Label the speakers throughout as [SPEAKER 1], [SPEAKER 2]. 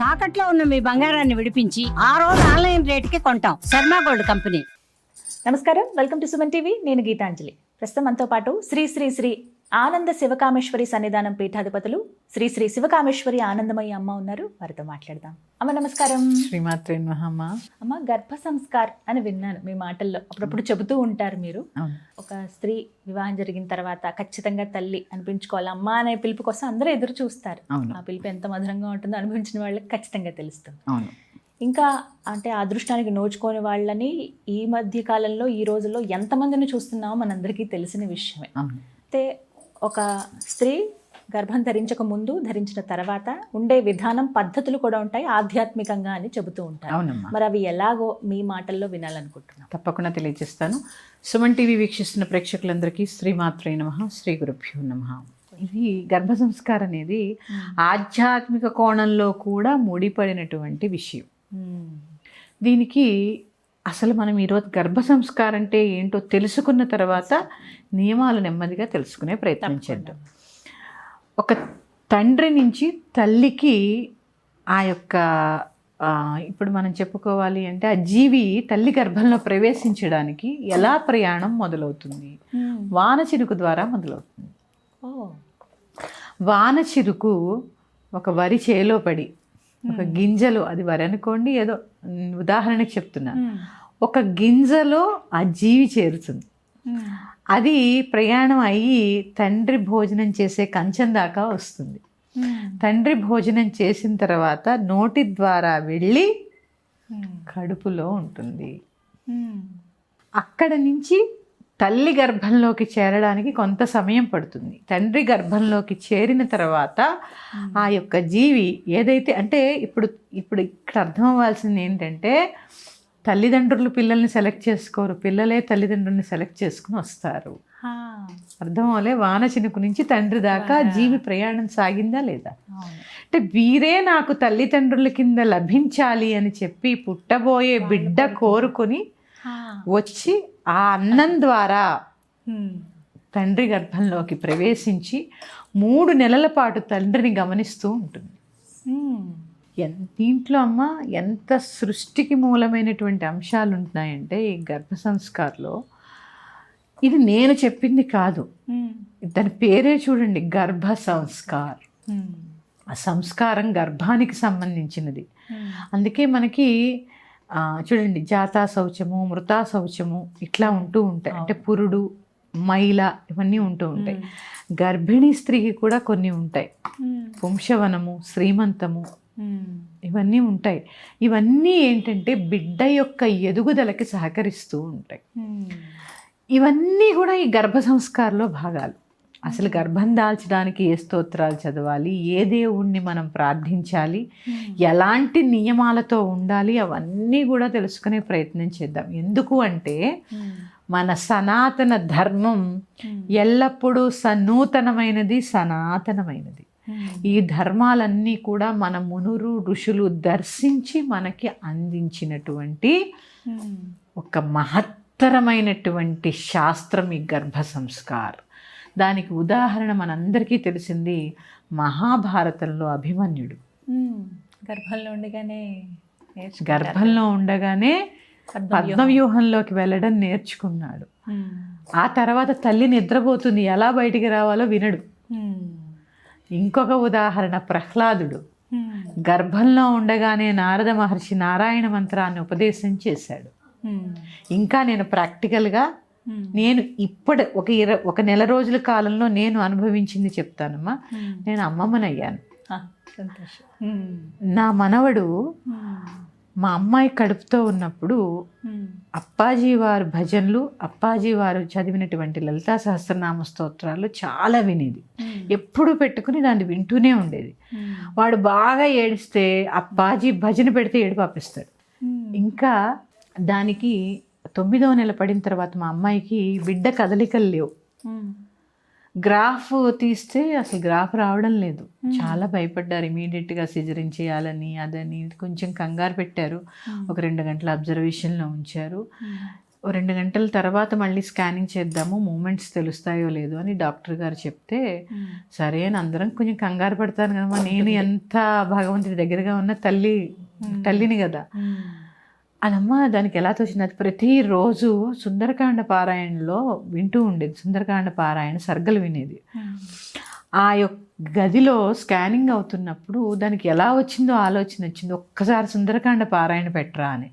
[SPEAKER 1] తాకట్లో ఉన్న మీ బంగారాన్ని విడిపించి ఆ రోజు ఆన్లైన్ రేటుకి కొంటాం. Sharma gold company.
[SPEAKER 2] నమస్కారం. Welcome to Suman TV. నేను గీతాంజలి. ప్రస్తుతం మనతో పాటు శ్రీ శ్రీ శ్రీ ఆనంద శివకామేశ్వరి సన్నిధానం పీఠాధిపతులు శ్రీ శ్రీ శివకామేశ్వరి ఆనందమయ్య అమ్మ ఉన్నారు. వారితో మాట్లాడదాం. అమ్మ నమస్కారం.
[SPEAKER 3] శ్రీమాత్రే మహమ్మ
[SPEAKER 2] అమ్మ. గర్భ సంస్కార్ అని విన్నాను మీ మాటల్లో. అప్పుడప్పుడు చెబుతూ ఉంటారు మీరు. ఒక స్త్రీ వివాహం జరిగిన తర్వాత ఖచ్చితంగా తల్లి అనిపించుకోవాలి. అమ్మ అనే పిలుపు కోసం అందరూ ఎదురు చూస్తారు. ఆ పిలుపు ఎంత మధురంగా ఉంటుందో అనుభవించిన వాళ్ళకి ఖచ్చితంగా తెలుస్తుంది. ఇంకా అంటే ఆ అదృష్టానికి నోచుకోని వాళ్ళని ఈ మధ్య కాలంలో ఈ రోజుల్లో ఎంతమందిని చూస్తున్నామో మనందరికీ తెలిసిన విషయమే. అయితే ఒక స్త్రీ గర్భం ధరించక ముందు ధరించిన తర్వాత ఉండే విధానం పద్ధతులు కూడా ఉంటాయి ఆధ్యాత్మికంగా అని చెబుతూ ఉంటారు.
[SPEAKER 3] అవునమ్మా.
[SPEAKER 2] మరి అవి ఎలాగో మీ మాటల్లో వినాలనుకుంటున్నాం.
[SPEAKER 3] తప్పకుండా తెలియజేస్తాను. సుమన్ టీవీ వీక్షిస్తున్న ప్రేక్షకులందరికీ శ్రీమాత్రే నమ శ్రీ గురుభ్యో నమ. ఇది గర్భ సంస్కారం అనేది ఆధ్యాత్మిక కోణంలో కూడా ముడిపడినటువంటి విషయం. దీనికి అసలు మనం ఈరోజు గర్భ సంస్కారం అంటే ఏంటో తెలుసుకున్న తర్వాత నియమాలు నెమ్మదిగా తెలుసుకునే ప్రయత్నం చేద్దాం. ఒక తండ్రి నుంచి తల్లికి ఆ యొక్క ఇప్పుడు మనం చెప్పుకోవాలి అంటే ఆ జీవి తల్లి గర్భంలో ప్రవేశించడానికి ఎలా ప్రయాణం మొదలవుతుంది? వాన చిరుకు ద్వారా మొదలవుతుంది. వాన చిరుకు ఒక వరి చేలో పడి ఒక గింజలు అది వరి అనుకోండి ఏదో ఉదాహరణకి చెప్తున్నాను ఒక గింజలో ఆ జీవి చేరుతుంది. అది ప్రయాణం అయ్యి తండ్రి భోజనం చేసే కంచం దాకా వస్తుంది. తండ్రి భోజనం చేసిన తర్వాత నోటి ద్వారా వెళ్ళి కడుపులో ఉంటుంది. అక్కడ నుంచి తల్లి గర్భంలోకి చేరడానికి కొంత సమయం పడుతుంది. తండ్రి గర్భంలోకి చేరిన తర్వాత ఆ యొక్క జీవి ఏదైతే అంటే ఇప్పుడు ఇప్పుడు ఇక్కడ అర్థం అవ్వాల్సింది ఏంటంటే తల్లిదండ్రులు పిల్లల్ని సెలెక్ట్ చేసుకోరు. పిల్లలే తల్లిదండ్రుల్ని సెలెక్ట్ చేసుకుని వస్తారు. అర్థం అవలే వాన చినుకు నుంచి తండ్రి దాకా జీవి ప్రయాణం సాగిందా లేదా? అంటే వీరే నాకు తల్లిదండ్రుల కింద లభించాలి అని చెప్పి పుట్టబోయే బిడ్డ కోరుకొని వచ్చి ఆ అన్నం ద్వారా తండ్రి గర్భంలోకి ప్రవేశించి మూడు నెలల పాటు తండ్రిని గమనిస్తూ ఉంటుంది. ఎన్ దీంట్లో అమ్మ ఎంత సృష్టికి మూలమైనటువంటి అంశాలు ఉంటున్నాయంటే ఈ గర్భ సంస్కార్లో ఇది నేను చెప్పింది కాదు. దాని పేరే చూడండి గర్భ సంస్కార్. ఆ సంస్కారం గర్భానికి సంబంధించినది. అందుకే మనకి చూడండి జాతా శౌచము మృతా శౌచము ఇట్లా ఉంటూ ఉంటాయి. అంటే పురుడు మైల ఇవన్నీ ఉంటూ ఉంటాయి. గర్భిణీ స్త్రీకి కూడా కొన్ని ఉంటాయి. పుంసవనము శ్రీమంతము ఇవన్నీ ఉంటాయి. ఇవన్నీ ఏంటంటే బిడ్డ యొక్క ఎదుగుదలకి సహకరిస్తూ ఉంటాయి. ఇవన్నీ కూడా ఈ గర్భ సంస్కారంలో భాగాలు. అసలు గర్భం దాల్చడానికి ఏ స్తోత్రాలు చదవాలి? ఏ దేవుణ్ణి మనం ప్రార్థించాలి? ఎలాంటి నియమాలతో ఉండాలి? అవన్నీ కూడా తెలుసుకునే ప్రయత్నం చేద్దాం. ఎందుకు అంటే మన సనాతన ధర్మం ఎల్లప్పుడూ సనూతనమైనది సనాతనమైనది. ఈ ధర్మాలన్నీ కూడా మన మునురు ఋషులు దర్శించి మనకి అందించినటువంటి ఒక మహత్తరమైనటువంటి శాస్త్రం ఈ గర్భ సంస్కార్. దానికి ఉదాహరణ మనందరికీ తెలిసింది మహాభారతంలో అభిమన్యుడు
[SPEAKER 2] గర్భంలో ఉండగానే.
[SPEAKER 3] గర్భంలో ఉండగానే
[SPEAKER 2] పద్మవ్యూహం.
[SPEAKER 3] పద్మవ్యూహంలోకి వెళ్ళడం నేర్చుకున్నాడు. ఆ తర్వాత తల్లి నిద్రపోతుంది ఎలా బయటికి రావాలో వినడు. ఇంకొక ఉదాహరణ ప్రహ్లాదుడు. గర్భంలో ఉండగానే నారద మహర్షి నారాయణ మంత్రాన్ని ఉపదేశం చేశాడు. ఇంకా నేను ప్రాక్టికల్గా. నేను ఇప్పుడు ఒక ఇర ఒక నెల రోజుల కాలంలో నేను అనుభవించింది చెప్తానమ్మా
[SPEAKER 2] మ్మ్.
[SPEAKER 3] నేను అమ్మమ్మనయ్యాను. నా మనవడు. మా అమ్మాయి కడుపుతో ఉన్నప్పుడు. అప్పాజీ వారు భజనలు అప్పాజీ వారు చదివినటువంటి లలితా సహస్రనామ స్తోత్రాలు చాలా వినేది. ఎప్పుడు పెట్టుకుని దాన్ని వింటూనే ఉండేది. వాడు బాగా ఏడిస్తే అప్పాజీ భజన పెడితే ఏడు పాపిస్తాడు
[SPEAKER 2] మ్మ్.
[SPEAKER 3] ఇంకా దానికి తొమ్మిదవ నెల పడిన తర్వాత మా అమ్మాయికి బిడ్డ కదలికలు లేవు. గ్రాఫ్ తీస్తే అసలు గ్రాఫ్ రావడం లేదు. చాలా భయపడ్డారు ఇమీడియట్గా సిజరింగ్ చేయాలని అదని కొంచెం కంగారు పెట్టారు. ఒక రెండు గంటల అబ్జర్వేషన్లో ఉంచారు. రెండు గంటల తర్వాత మళ్ళీ స్కానింగ్ చేద్దాము మూమెంట్స్ తెలుస్తాయో లేదో అని డాక్టర్ గారు చెప్తే సరే అని అందరం కొంచెం కంగారు పడతాను కదమ్మా. నేను ఎంత భగవంతుడి దగ్గరగా ఉన్న తల్లి తల్లిని కదా. అదమ్మా దానికి ఎలా తోచింది అది ప్రతిరోజు సుందరకాండ పారాయణలో వింటూ ఉండేది. సుందరకాండ పారాయణ సర్గలు వినేది. ఆ యొక్క గదిలో స్కానింగ్ అవుతున్నప్పుడు దానికి ఎలా వచ్చిందో ఆలోచన వచ్చింది. ఒక్కసారి సుందరకాండ పారాయణ పెట్టరా అని.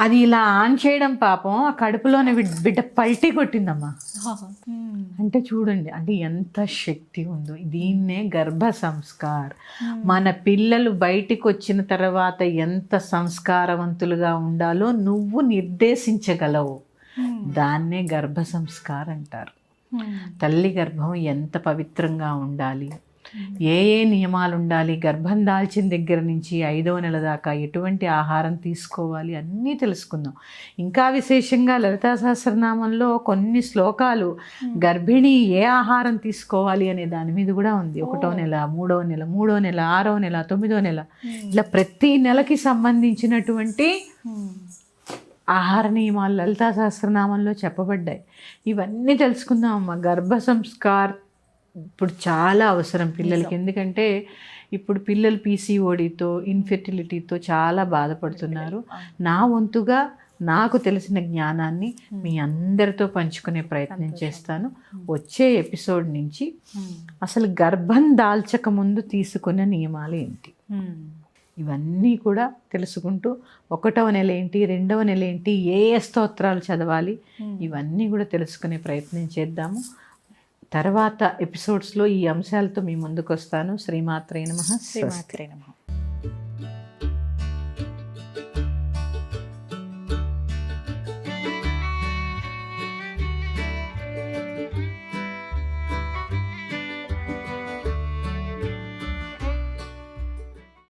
[SPEAKER 3] అది ఇలా ఆన్ చేయడం పాపం ఆ కడుపులోనే బిడ్- బిడ్డ పల్టీ కొట్టిందమ్మా. అంటే చూడండి అంటే ఎంత శక్తి ఉందో. దీన్నే గర్భ సంస్కార్. మన పిల్లలు బయటికి వచ్చిన తర్వాత ఎంత సంస్కారవంతులుగా ఉండాలో నువ్వు నిర్దేశించగలవు. దాన్నే గర్భ సంస్కార్ అంటారు. తల్లి గర్భం ఎంత పవిత్రంగా ఉండాలి. ఏ ఏ నియమాలు ఉండాలి గర్భం దాల్చిన దగ్గర నుంచి ఐదవ నెల దాకా ఎటువంటి ఆహారం తీసుకోవాలి? అన్నీ తెలుసుకుందాం. ఇంకా విశేషంగా లలితా సహస్రనామంలో కొన్ని శ్లోకాలు. గర్భిణి ఏ ఆహారం తీసుకోవాలి అనే దాని మీద కూడా ఉంది. ఒకటో నెల మూడో నెల మూడో నెల ఆరో నెల తొమ్మిదో నెల. ఇలా ప్రతి నెలకి సంబంధించినటువంటి ఆహార నియమాలు లలితా సహస్రనామంలో చెప్పబడ్డాయి. ఇవన్నీ తెలుసుకుందాం అమ్మ. గర్భ సంస్కార్ ఇప్పుడు చాలా అవసరం పిల్లలకి. ఎందుకంటే ఇప్పుడు పిల్లలు పీసీఓడితో ఇన్ఫెర్టిలిటీతో చాలా బాధపడుతున్నారు. నా వంతుగా నాకు తెలిసిన జ్ఞానాన్ని మీ అందరితో పంచుకునే ప్రయత్నం చేస్తాను. వచ్చే ఎపిసోడ్ నుంచి అసలు గర్భం దాల్చక ముందు తీసుకున్న నియమాలు ఏంటి? ఇవన్నీ కూడా తెలుసుకుంటూ ఒకటవ నెల ఏంటి రెండవ నెల ఏంటి ఏ ఏ స్తోత్రాలు చదవాలి ఇవన్నీ కూడా తెలుసుకునే ప్రయత్నం చేద్దాము. తర్వాత ఎపిసోడ్స్లో ఈ అంశాలతో మీ ముందుకు వస్తాను శ్రీమాత్రే నమ.
[SPEAKER 2] శ్రీమాత్రే నమ.